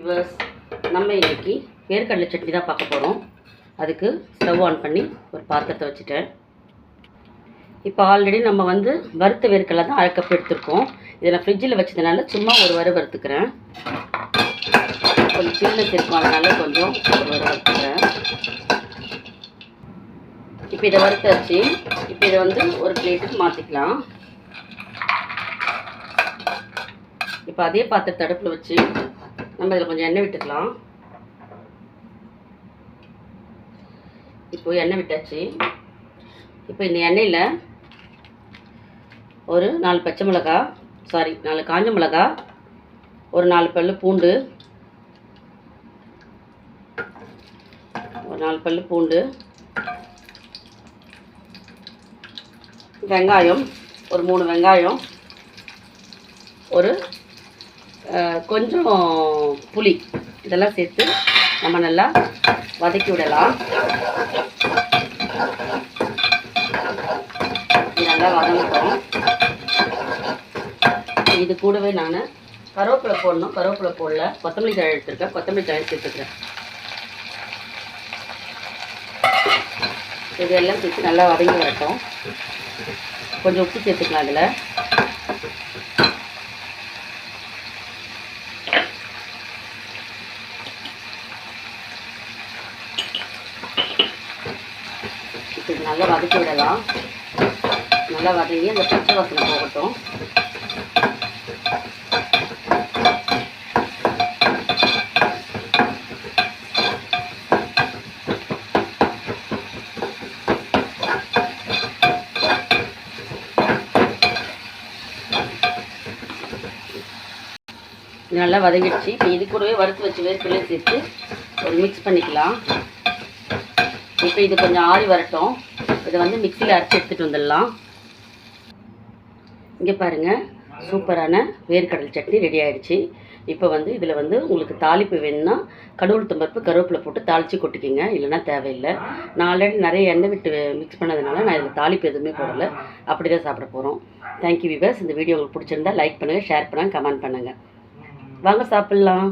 Viewers நம்ம இன்னைக்கு வேர்க்கடலை சட்னி தான் பார்க்க போகிறோம் அதுக்கு ஸ்டவ் ஆன் பண்ணி ஒரு பாத்திரத்தை வச்சுட்டேன். இப்போ ஆல்ரெடி நம்ம வந்து வறுத்த வேர்க்கடலை தான் அரை கப் எடுத்திருக்கோம். இதை நான் ஃப்ரிட்ஜில் வச்சதுனால சும்மா ஒரு வரை வறுத்துக்கிறேன். கொஞ்சம் சில்னஸ் இருக்கும் கொஞ்சம் ஒரு வரை வறுத்துக்கிறேன். இப்போ இதை வறுத்தாச்சு. இப்போ இதை வந்து ஒரு பிளேட்டுக்கு மாற்றிக்கலாம் இப்போ அதே பாத்திரத்தை அடுப்பில் வச்சு நம்ம இதில் கொஞ்சம் எண்ணெய் விட்டுக்கலாம். இப்போ எண்ணெய் விட்டாச்சு. இப்போ இந்த எண்ணெயில் ஒரு நாலு பச்சை மிளகா சாரி நாலு காஞ்ச மிளகா ஒரு நாலு பல் பூண்டு ஒரு நாலு பல் பூண்டு வெங்காயம் ஒரு மூணு வெங்காயம் ஒரு கொஞ்சம் புளி இதெல்லாம் சேர்த்து நம்ம நல்லா வதக்கி விடலாம். நல்லா வதங்கட்டும். இது கூடவே நான் கருவேப்பிலை போடணும். கருவேப்பிலை போடல. கொத்தமல்லி தழை எடுத்துருக்கேன். கொத்தமல்லி தழை சேர்த்துக்கிறேன். இதெல்லாம் சேர்த்து நல்லா வதங்கி வரட்டும். கொஞ்சம் உப்பு சேர்த்துக்கலாம் அதில் இது நல்லா வதக்கி விடலாம். நல்லா வதங்கி அந்த பச்சை வாசனை போகட்டும். நல்லா வதங்கிடுச்சு. இப்போ இது கூடவே வறுத்து வச்சு வேர்க்கடலையும் சேர்த்து ஒரு மிக்ஸ் பண்ணிக்கலாம். இப்போ இது கொஞ்சம் ஆறி வரட்டும். இதை வந்து மிக்சியில் அரைச்சி எடுத்துகிட்டு வந்துடலாம். இங்கே பாருங்கள் சூப்பரான வேர்க்கடல் சட்னி ரெடி ஆகிடுச்சு இப்போ வந்து இதில் வந்து உங்களுக்கு தாளிப்பு வேணும்னா கடவுள் தும்பருப்பு கருவேப்பிலை போட்டு தாளித்து கொட்டிக்கிங்க. இல்லைனா தேவையில்லை. நான் ஆல்ரெடி நிறைய எண்ணெய் விட்டு மிக்ஸ் பண்ணதுனால நான் இதில் தாளிப்பு எதுவுமே போடலை. அப்படி தான் சாப்பிட போகிறோம் தேங்க்யூ விவர்ஸ் இந்த வீடியோ உங்களுக்கு பிடிச்சிருந்தா லைக் பண்ணுங்கள் ஷேர் பண்ணுங்கள் கமெண்ட் பண்ணுங்கள் வாங்க சாப்பிட்லாம்.